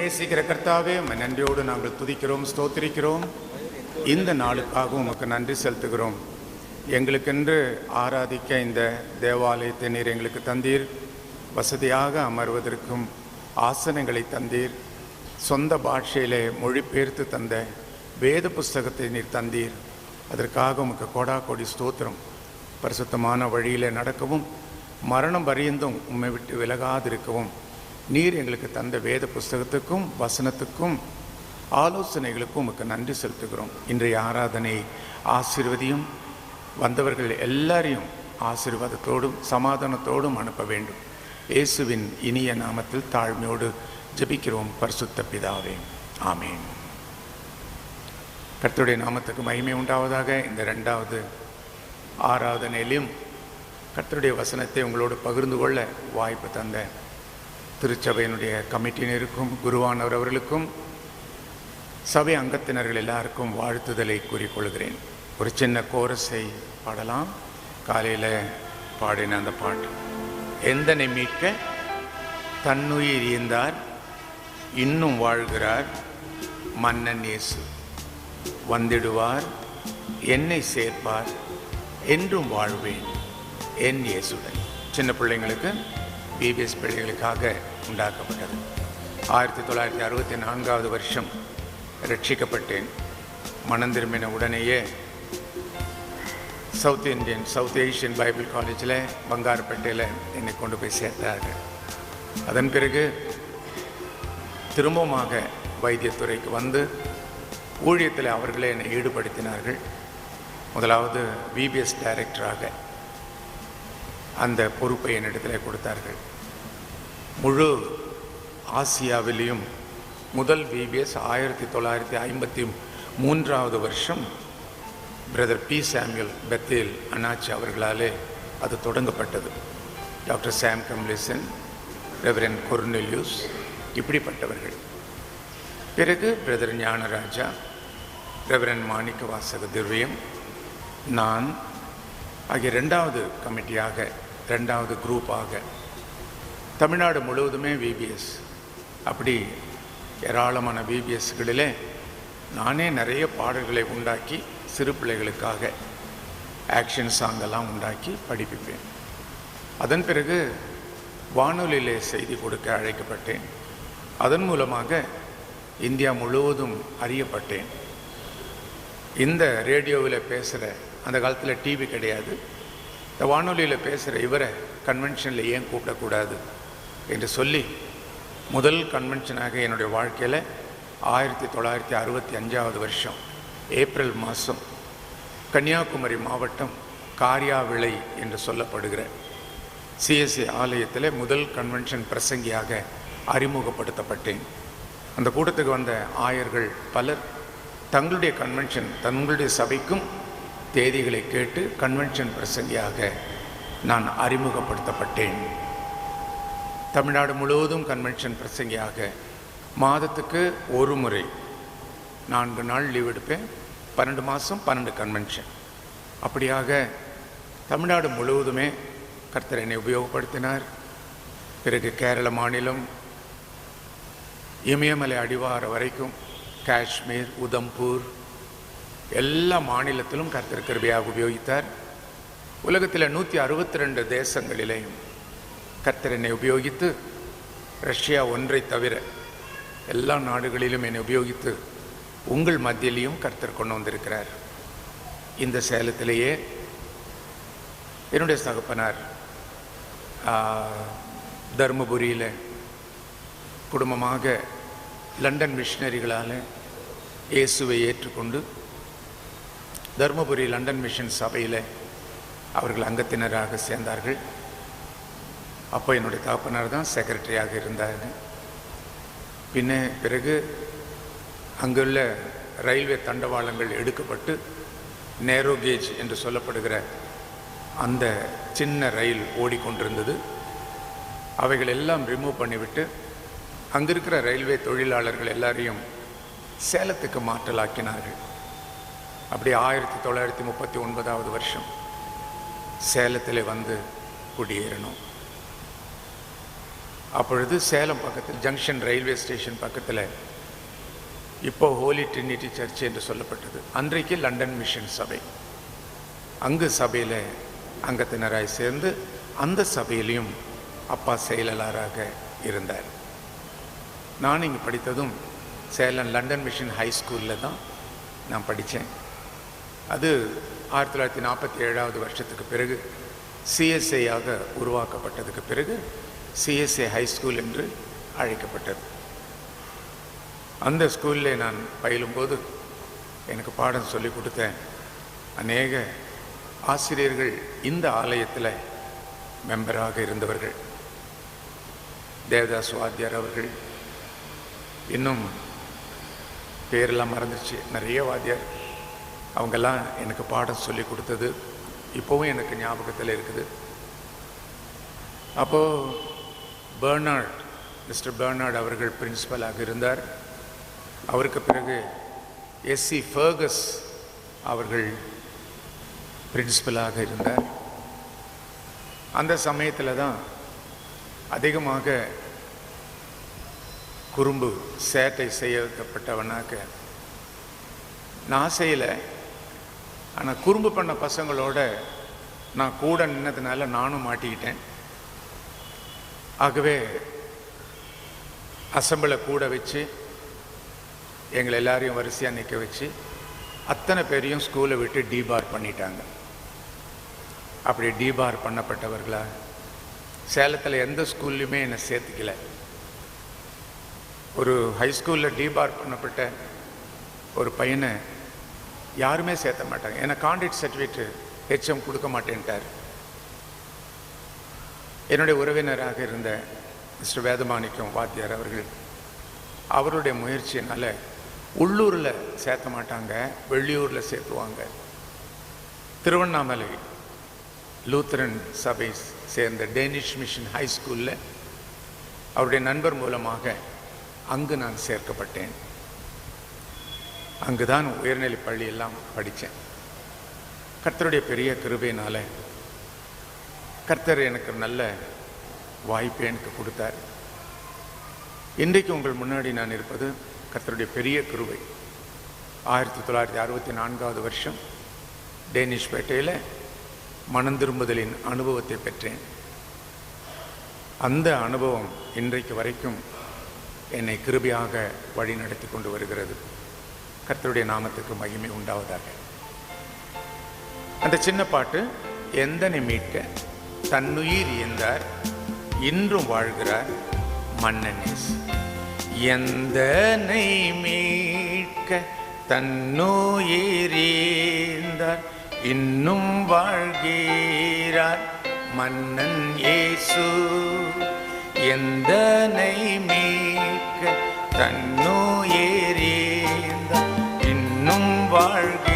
நேசிக்கிற கர்த்தாவே உம்மை நன்றியோடு நாங்கள் துதிக்கிறோம் ஸ்தோத்திரிக்கிறோம். இந்த நாளுக்காக உமக்கு நன்றி செலுத்துகிறோம். எங்களுக்கென்று ஆராதிக்க இந்த தேவாலயத்தை நீர் எங்களுக்கு தந்தீர். வசதியாக அமர்வதற்கும் ஆசனங்களை தந்தீர். சொந்த பாஷையிலே மொழிபெயர்த்து தந்த வேத புஸ்தகத்தை நீர் தந்தீர். அதற்காக உமக்கு கோடா கோடி ஸ்தோத்திரம். பரிசுத்தமான வழியிலே நடக்கவும் மரணம் பரியந்தும் உம்மை விட்டு விலகாதிருக்கவும். நீர் எங்களுக்கு தந்த வேத புஸ்தகத்துக்கும் வசனத்துக்கும் ஆலோசனைகளுக்கும் உமக்கு நன்றி செலுத்துகிறோம். இன்றைய ஆராதனை ஆசிர்வதியும் வந்தவர்கள் எல்லாரையும் ஆசீர்வாதத்தோடும் சமாதானத்தோடும் அனுப்ப வேண்டும். இயேசுவின் இனிய நாமத்தில் தாழ்மையோடு ஜெபிக்கிறோம் பரிசுத்த பிதாவே. ஆமேன். கர்த்தருடைய நாமத்துக்கு மகிமை உண்டாவதாக. இந்த ரெண்டாவது ஆராதனையிலும் கர்த்தருடைய வசனத்தை உங்களோடு பகிர்ந்து கொள்ள வாய்ப்பு தந்த திருச்சபையினுடைய கமிட்டியினருக்கும் குருவானவர் அவர்களுக்கும் சபை அங்கத்தினர்கள் எல்லாருக்கும் வாழ்த்துதலை கூறிக்கொள்கிறேன். ஒரு சின்ன கோரஸை பாடலாம். காலையில் பாடின அந்த பாட்டு. எந்தனை மீட்க? தன்னுயிர் ஈந்தார். இன்னும் வாழ்கிறார் மன்னன் இயேசு. வந்திடுவார் என்னை சேர்ப்பார். என்றும் வாழ்வேன் என் இயேசுடன். சின்ன பிள்ளைங்களுக்கு பிபிஎஸ் பிள்ளைகளுக்காக உண்டாக்கப்பட்டது. ஆயிரத்தி தொள்ளாயிரத்தி அறுபத்தி நான்காவது வருஷம் ரட்சிக்கப்பட்டேன். மனம் திரும்பின உடனேயே South Indian South Asian Bible காலேஜில் பங்காரப்பேட்டையில் என்னை கொண்டு போய் சேர்த்தார்கள். அதன் பிறகு திரும்பமாக வைத்தியத்துறைக்கு வந்து ஊழியத்தில் அவர்களே என்னை ஈடுபடுத்தினார்கள். முதலாவது விபிஎஸ் டைரக்டராக அந்த பொறுப்பை என்னிடத்தில் கொடுத்தார்கள். முழு ஆசியாவிலையும் முதல் விபிஎஸ் ஆயிரத்தி தொள்ளாயிரத்தி ஐம்பத்தி மூன்றாவது வருஷம் பிரதர் பி சாமுவேல் பெத்தேல் அண்ணாச்சி அவர்களாலே அது தொடங்கப்பட்டது. டாக்டர் சாம் கம்லிசன் ரெவரன் கொர்னெல்யூஸ் இப்படிப்பட்டவர்கள். பிறகு பிரதர் ஞானராஜா ரெவரன் மாணிக்க வாசக திவ்யம் நான் ஆகிய ரெண்டாவது கமிட்டியாக ரெண்டாவது குரூப்பாக தமிழ்நாடு முழுவதுமே விபிஎஸ் அப்படி ஏராளமான விபிஎஸ்களிலே நானே நிறைய பாடல்களை உண்டாக்கி சிறு பிள்ளைகளுக்காக ஆக்ஷன் சாங்கெல்லாம் உண்டாக்கி படிப்பிப்பேன். அதன் பிறகு வானொலியிலே செய்தி கொடுக்க அழைக்கப்பட்டேன். அதன் மூலமாக இந்தியா முழுவதும் அறியப்பட்டேன். இந்த ரேடியோவில் பேசுகிற அந்த காலத்தில் டிவி கிடையாது. இந்த வானொலியில் பேசுகிற இவரை கன்வென்ஷனில் ஏன் கூப்பிடக்கூடாது என்று சொல்லி முதல் கன்வென்ஷனாக என்னுடைய வாழ்க்கையில் ஆயிரத்தி தொள்ளாயிரத்தி அறுபத்தி அஞ்சாவது வருஷம் ஏப்ரல் மாதம் கன்னியாகுமரி மாவட்டம் காரியாவிளை என்று சொல்லப்படுகிற சிஎஸ்சி ஆலயத்தில் முதல் கன்வென்ஷன் பிரசங்கியாக அறிமுகப்படுத்தப்பட்டேன். அந்த கூட்டத்துக்கு வந்த ஆயர்கள் பலர் தங்களுடைய கன்வென்ஷன் தங்களுடைய சபைக்கும் தேதிகளை கேட்டு கன்வென்ஷன் பிரசங்கியாக நான் அறிமுகப்படுத்தப்பட்டேன். தமிழ்நாடு முழுவதும் கன்வென்ஷன் பிரசங்கியாக மாதத்துக்கு ஒரு முறை நான்கு நாள் லீவ் எடுப்பேன். பன்னெண்டு மாதம் பன்னெண்டு கன்வென்ஷன் அப்படியாக தமிழ்நாடு முழுவதுமே கர்த்தர் என்னை உபயோகப்படுத்தினார். பிறகு கேரள மாநிலம் இமயமலை அடிவார வரைக்கும் காஷ்மீர் உதம்பூர் எல்லா மாநிலத்திலும் கர்த்தர் கிருபையாக உபயோகித்தார். உலகத்தில் நூற்றி அறுபத்தி ரெண்டு தேசங்களிலேயும் கர்த்தர் என்னை உபயோகித்து ரஷ்யா ஒன்றை தவிர எல்லா நாடுகளிலும் என்னை உபயோகித்து உங்கள் மத்தியிலையும் கர்த்தர் கொண்டு வந்திருக்கிறார். இந்த சேலத்திலேயே என்னுடைய சகப்பனார் தருமபுரியில் குடும்பமாக லண்டன் மிஷினரிகளால் இயேசுவை ஏற்றுக்கொண்டு தருமபுரி லண்டன் மிஷன் சபையில் அவர்கள் அங்கத்தினராக சேர்ந்தார்கள். அப்போ என்னுடைய தகப்பனார் தான் செக்ரட்டரியாக இருந்தார். பின்ன பிறகு அங்குள்ள ரயில்வே தண்டவாளங்கள் எடுக்கப்பட்டு நேரோ கேஜ் என்று சொல்லப்படுகிற அந்த சின்ன ரயில் ஓடிக்கொண்டிருந்தது. அவைகள் எல்லாம் ரிமூவ் பண்ணிவிட்டு அங்கே இருக்கிற ரயில்வே தொழிலாளர்கள் எல்லாரையும் சேலத்துக்கு மாற்றலாக்கினார்கள். அப்படி ஆயிரத்தி தொள்ளாயிரத்தி முப்பத்தி ஒன்பதாவது வருஷம் சேலத்தில் வந்து குடியேறணும். அப்பொழுது சேலம் பக்கத்தில் ஜங்ஷன் ரயில்வே ஸ்டேஷன் பக்கத்தில் இப்போ ஹோலி ட்ரினிட்டி சர்ச் என்று சொல்லப்பட்டது. அன்றைக்கு லண்டன் மிஷன் சபை. அங்கு சபையில் அங்கத்தினராய் சேர்ந்து அந்த சபையிலையும் அப்பா செயலாளராக இருந்தார். நான் இங்கே படித்ததும் சேலம் லண்டன் மிஷன் ஹை ஸ்கூலில் தான் நான் படித்தேன். அது ஆயிரத்தி தொள்ளாயிரத்தி நாற்பத்தி ஏழாவது வருஷத்துக்கு பிறகு சிஎஸ்ஐயாக உருவாக்கப்பட்டதுக்கு பிறகு சிஎஸ்ஏ ஹை ஸ்கூல் என்று அழைக்கப்பட்டது. அந்த ஸ்கூலில் நான் பயிலும்போது எனக்கு பாடம் சொல்லி கொடுத்த அநேக ஆசிரியர்கள் இந்த ஆலயத்தில் மெம்பராக இருந்தவர்கள். தேவதாஸ் வாத்தியார் அவர்கள். இன்னும் பேரெல்லாம் மறந்துச்சு நிறைய வாத்தியார். அவங்கெல்லாம் எனக்கு பாடம் சொல்லி கொடுத்தது. இப்போவும் எனக்கு ஞாபகத்தில் இருக்குது. அப்போது பெர்னார்ட் மிஸ்டர் பெர்னார்ட் அவர்கள் பிரின்சிபலாக இருந்தார். அவருக்கு பிறகு எஸ்சி ஃபர்கஸ் அவர்கள் பிரின்சிபலாக இருந்தார். அந்த சமயத்தில் தான் அதிகமாக குறும்பு சேட்டை செய்யப்பட்டவனாக்க நான் செய்யலை ஆனால் குறும்பு பண்ண பசங்களோட நான் கூட நின்னதுனால நானும் மாட்டிக்கிட்டேன். ஆகவே அசம்பிளை கூட வச்சு எங்களை எல்லாரையும் வரிசையாக நிற்க வச்சு அத்தனை பேரையும் ஸ்கூலை விட்டு டீபார் பண்ணிட்டாங்க. அப்படி டீபார் பண்ணப்பட்டவர்களா சேலத்தில் எந்த ஸ்கூல்லையுமே என்னை சேர்த்துக்கல. ஒரு ஹைஸ்கூலில் டீபார் பண்ணப்பட்ட ஒரு பையனை யாருமே சேர்த்த மாட்டாங்க. ஏன்னா கான்ட்ராக்ட் சர்டிஃபிகேட் ஹெச்எம் கொடுக்க மாட்டேன்ட்டார். என்னுடைய உறவினராக இருந்த மிஸ்டர் வேதமாணிக்கம் வாத்தியார் அவர்கள் அவருடைய முயற்சியினால் உள்ளூரில் சேர்த்த மாட்டாங்க வெளியூரில் சேர்த்துவாங்க. திருவண்ணாமலை லூத்தரன் சபை சேர்ந்த டேனிஷ் மிஷன் ஹை ஸ்கூலில் அவருடைய நண்பர் மூலமாக அங்கு நான் சேர்க்கப்பட்டேன். அங்கு தான் உயர்நிலை பள்ளியெல்லாம் படித்தேன். கர்த்தருடைய பெரிய கிருபையினால் கர்த்தர் எனக்கு நல்ல வாய்ப்பை எனக்கு கொடுத்தார். இன்றைக்கு உங்கள் முன்னாடி நான் இருப்பது கர்த்தருடைய பெரிய கிருபை. ஆயிரத்தி தொள்ளாயிரத்தி அறுபத்தி நான்காவது வருஷம் டேனிஷ் பேட்டையில் மனம் திரும்புதலின் அனுபவத்தை பெற்றேன். அந்த அனுபவம் இன்றைக்கு வரைக்கும் என்னை கிருபையாக வழி நடத்தி கொண்டு வருகிறது. கர்த்தருடைய நாமத்துக்கு மகிமை உண்டாவதாக. அந்த சின்ன பாட்டு எந்தனை மீட்க தன்னுயிர் இயந்தார் இன்றும் வாழ்கிறார் மன்னனேஸ். எந்தனை மீட்க தன்னுயிர் இயந்தார் இன்னும் வாழ்கிறார் மன்னன் இயேசு. எந்தனை மீட்க தன்னுயிர் இன்னும்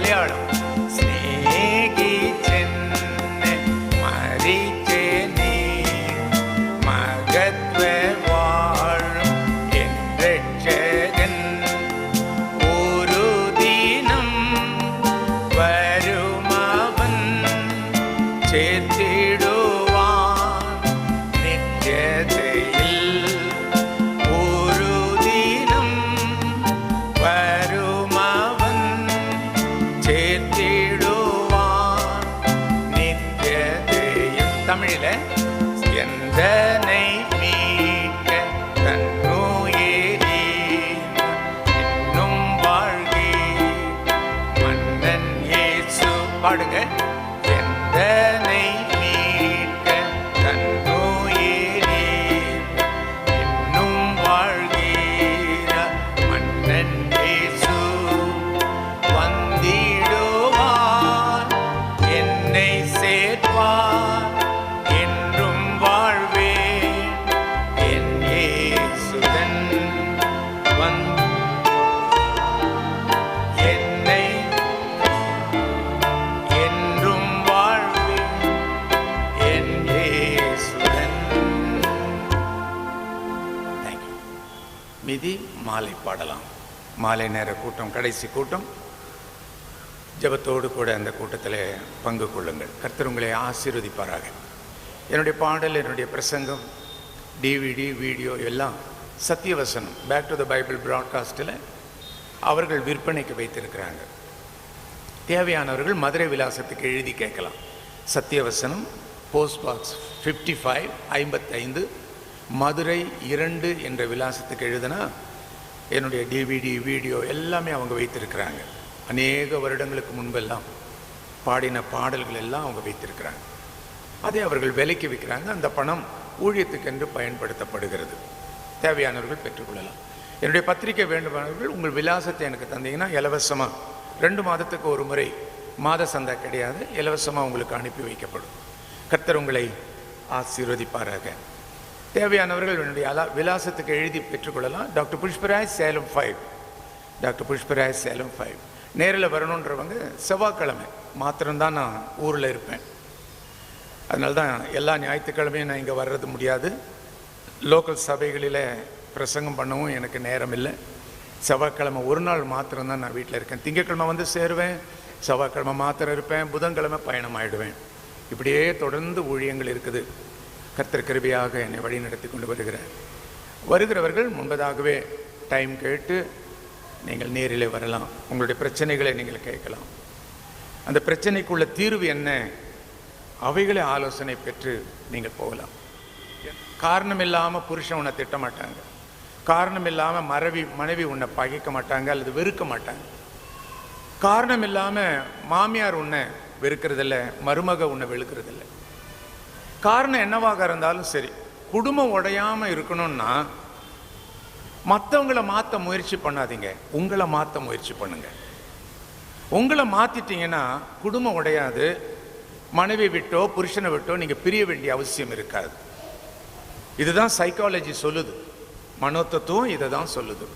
മലയാളം மாலை பாடலாம். மாலை நேர கூட்டம் கடைசி கூட்டம். ஜெபத்தோடு கூட அந்த கூட்டத்தில் பங்கு கொள்ளுங்கள். கர்த்தர் உங்களை ஆசீர்வதிப்பாராக. என்னுடைய பாடல் என்னுடைய பிரசங்கம் டிவிடி வீடியோ எல்லாம் Sathiyavasanam. Back to the Bible ப்ராட்காஸ்ட்டில் அவர்கள் விற்பனைக்கு வைத்திருக்கிறாங்க. தேவையானவர்கள் மதுரை விலாசத்துக்கு எழுதி கேட்கலாம். Sathiyavasanam post box fifty five ஐம்பத்தைந்து மதுரை இரண்டு என்ற விலாசத்துக்கு எழுதுனா என்னுடைய டிவிடி வீடியோ எல்லாமே அவங்க வைத்திருக்கிறாங்க. அநேக வருடங்களுக்கு முன்பெல்லாம் பாடின பாடல்கள் எல்லாம் அவங்க வைத்திருக்கிறாங்க. அதை அவர்கள் விலைக்கு விற்கிறாங்க அந்த பணம் ஊழியத்துக்கென்று பயன்படுத்தப்படுகிறது. தேவையானவர்கள் பெற்றுக்கொள்ளலாம். என்னுடைய பத்திரிக்கை வேண்டுமானவர்கள் உங்கள் விலாசத்தை எனக்கு தந்தீங்கன்னா இலவசமாக ரெண்டு மாதத்துக்கு ஒரு முறை மாத சந்தா கிடையாது. இலவசமாக உங்களுக்கு அனுப்பி வைக்கப்படும். கர்த்தர் உங்களை ஆசீர்வதிப்பாராக. தேவையானவர்கள் என்னுடைய அலா விலாசத்துக்கு எழுதி பெற்றுக்கொள்ளலாம். Doctor Pushparaj Salem five doctor Pushparaj Salem five நேரில் வரணுன்றவங்க செவ்வாய்க்கிழமை. மாத்திரம்தான் நான் ஊரில் இருப்பேன். அதனால தான் எல்லா ஞாயிற்றுக்கிழமையும் நான் இங்கே வர்றது முடியாது. லோக்கல் சபைகளில் பிரசங்கம் பண்ணவும் எனக்கு நேரம் இல்லை செவ்வாய்க்கிழமை ஒரு நாள் மாத்திரம்தான் நான் வீட்டில் இருக்கேன். திங்கக்கிழமை வந்து சேருவேன். செவ்வாய்க்கிழமை மாத்திரம் இருப்பேன். புதன்கிழமை பயணம் ஆயிடுவேன் இப்படியே தொடர்ந்து ஊழியங்கள் இருக்குது. கர்த்தர் கிருபையாக என்னை வழி நடத்தி கொண்டு வருகிறார். வருகிறவர்கள் முன்பதாகவே டைம் கேட்டு நீங்கள் நேரிலே வரலாம். உங்களுடைய பிரச்சனைகளை நீங்கள் கேட்கலாம். அந்த பிரச்சனைக்குள்ள தீர்வு என்ன? அவைகளை ஆலோசனை பெற்று நீங்கள் போகலாம். காரணம் இல்லாமல் புருஷன் உன்னை திட்ட மாட்டாங்க. காரணம் இல்லாமல் மனைவி மனைவி உன்னை பகைக்க மாட்டாங்க அல்லது வெறுக்க மாட்டாங்க. காரணம் இல்லாமல் மாமியார் உன்னை வெறுக்கிறதில்ல மருமக உன்னை வெளுக்கிறதில்லை. காரணம் என்னவாக இருந்தாலும் சரி குடும்பம் உடையாமல் இருக்கணும்னா மற்றவங்களை மாற்ற முயற்சி பண்ணாதீங்க. உங்களை மாற்ற முயற்சி பண்ணுங்க. உங்களை மாற்றிட்டீங்கன்னா குடும்பம் உடையாது. மனைவி விட்டோ புருஷனை விட்டோ நீங்கள் பிரிய வேண்டிய அவசியம் இருக்காது. இதுதான் சைக்காலஜி சொல்லுது. மனோத்தத்துவம் இதை தான் சொல்லுது.